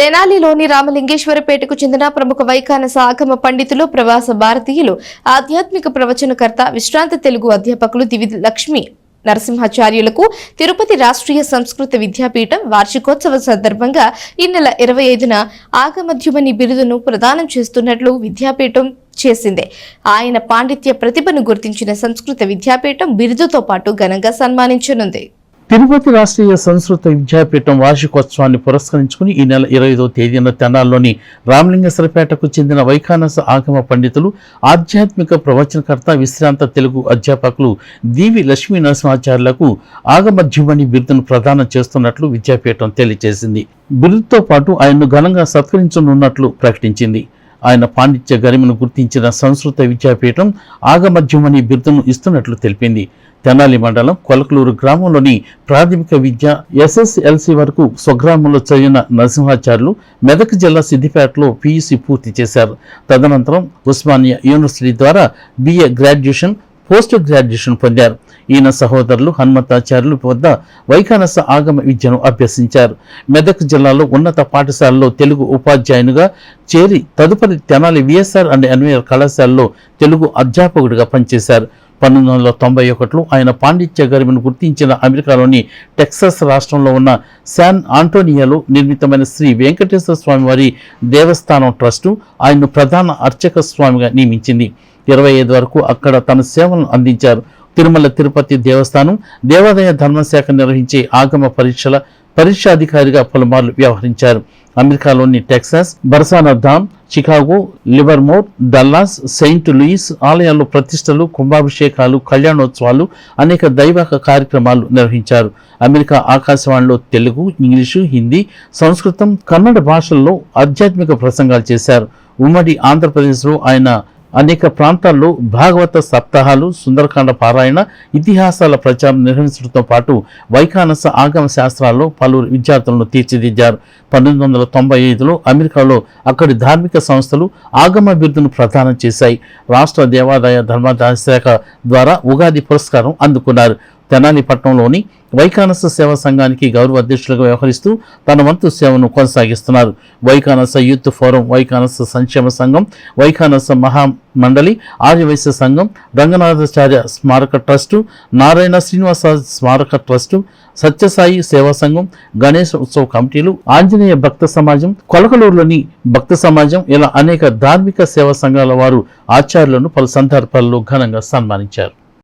తెనాలిలోని రామలింగేశ్వరపేటకు చెందిన ప్రముఖ వైకానస ఆగమ పండితులు ప్రవాస భారతీయులు ఆధ్యాత్మిక ప్రవచనకర్త విశ్రాంత తెలుగు అధ్యాపకులు దివి లక్ష్మి నరసింహాచార్యులకు తిరుపతి రాష్ట్రీయ సంస్కృత విద్యాపీఠం వార్షికోత్సవం సందర్భంగా ఈ నెల ఇరవై ఐదున ఆగమధ్యుమని బిరుదును ప్రదానం చేస్తున్నట్లు విద్యాపీఠం చేసింది. ఆయన పాండిత్య ప్రతిభను గుర్తించిన సంస్కృత విద్యాపీఠం బిరుదుతో పాటు ఘనంగా సన్మానించనుంది. తిరుపతి రాష్ట్రీయ సంస్కృత విద్యాపీఠం వార్షికోత్సవాన్ని పురస్కరించుకుని ఈ నెల ఇరవై ఐదో తేదీన తెనాల్లోని రామలింగేశ్వరపేటకు చెందిన వైఖానస ఆగమ పండితులు ఆధ్యాత్మిక ప్రవచనకర్త విశ్రాంత తెలుగు అధ్యాపకులు దీవి లక్ష్మీ నరసింహాచార్యులకు ఆగమధ్యుమణి బిరుదును ప్రదానం చేస్తున్నట్లు విద్యాపీఠం తెలియజేసింది. బిరుదుతో పాటు ఆయన్ను ఘనంగా సత్కరించనున్నట్లు ప్రకటించింది. ఆయన పాండిత్య గరిమను గుర్తించిన సంస్కృత విద్యాపీఠం ఆగమధ్యమని బిరుదును ఇస్తున్నట్లు తెలిపింది. తెనాలి మండలం కొలకలూరు గ్రామంలోని ప్రాథమిక విద్య ఎస్ఎస్ఎల్సి వరకు స్వగ్రామంలో చదివిన నరసింహాచార్యులు మెదక్ జిల్లా సిద్దిపేటలో పీయూసీ పూర్తి చేశారు. తదనంతరం ఉస్మానియా యూనివర్సిటీ ద్వారా బిఏ గ్రాడ్యుయేషన్ పోస్ట్ గ్రాడ్యుయేషన్ పొందారు. ఈయన సహోదరులు హనుమంతాచార్యులు వద్ద వైఖానస ఆగమ విద్యను అభ్యసించారు. మెదక్ జిల్లాలో ఉన్నత పాఠశాలలో తెలుగు ఉపాధ్యాయునిగా చేరి తదుపరి తెనాలి విఎస్ఆర్ అండ్ ఎన్వీఆర్ కళాశాలలో తెలుగు అధ్యాపకుడిగా పనిచేశారు. పంతొమ్మిది వందల తొంభై ఒకటిలో ఆయన పాండిత్య గరిమను గుర్తించిన అమెరికాలోని టెక్సాస్ రాష్ట్రంలో ఉన్న శాన్ ఆంటోనియాలో నిర్మితమైన శ్రీ వెంకటేశ్వర స్వామివారి దేవస్థానం ట్రస్టు ఆయన్ను ప్రధాన అర్చక స్వామిగా నియమించింది. ఇరవై ఐదు వరకు అక్కడ తన సేవలను అందించారు. తిరుమల తిరుపతి దేవస్థానం దేవాదాయ ధర్మశాఖ నిర్వహించే ఆగమ పరీక్షల పరీక్షాధికారిగా పలుమార్లు వ్యవహరించారు. అమెరికాలోని Texas Barsana Dham Chicago Livermore Dallas Saint Louis ఆలయాల్లో ప్రతిష్టలు కుంభాభిషేకాలు కళ్యాణోత్సవాలు అనేక దైవక కార్యక్రమాలు నిర్వహించారు. అమెరికా ఆకాశవాణిలో తెలుగు ఇంగ్లీషు హిందీ సంస్కృతం కన్నడ భాషల్లో ఆధ్యాత్మిక ప్రసంగాలు చేశారు. ఉమ్మడి ఆంధ్రప్రదేశ్లో ఆయన అనేక ప్రాంతాల్లో భాగవత సప్తాహాలు సుందరకాండ పారాయణ ఇతిహాసాల ప్రచారం నిర్వహించడంతో పాటు వైఖానస ఆగమ శాస్త్రాల్లో పలువురు విద్యార్థులను తీర్చిదిద్దారు. పంతొమ్మిది వందల తొంభై ఐదులో అమెరికాలో అక్కడి ధార్మిక సంస్థలు ఆగమ బిరుదును ప్రదానం చేశాయి. రాష్ట్ర దేవాదాయ ధర్మాదాయ శాఖ ద్వారా ఉగాది పురస్కారం అందుకున్నారు. తెనాలి పట్టణంలోని వైకానస సేవా సంఘానికి గౌరవ అధ్యక్షులుగా వ్యవహరిస్తూ తన వంతు సేవను కొనసాగిస్తున్నారు. వైకానస యూత్ ఫోరం వైకానస సంక్షేమ సంఘం వైకానస మహా మండలి ఆర్యవైశ్య సంఘం రంగనాథాచార్య స్మారక ట్రస్టు నారాయణ శ్రీనివాస స్మారక ట్రస్టు సత్యసాయి సేవా సంఘం గణేష్ ఉత్సవ కమిటీలు ఆంజనేయ భక్త సమాజం కొలకలూరులోని భక్త సమాజం ఇలా అనేక ధార్మిక సేవా సంఘాల వారు ఆచార్యులను పలు సందర్భాల్లో ఘనంగా సన్మానించారు.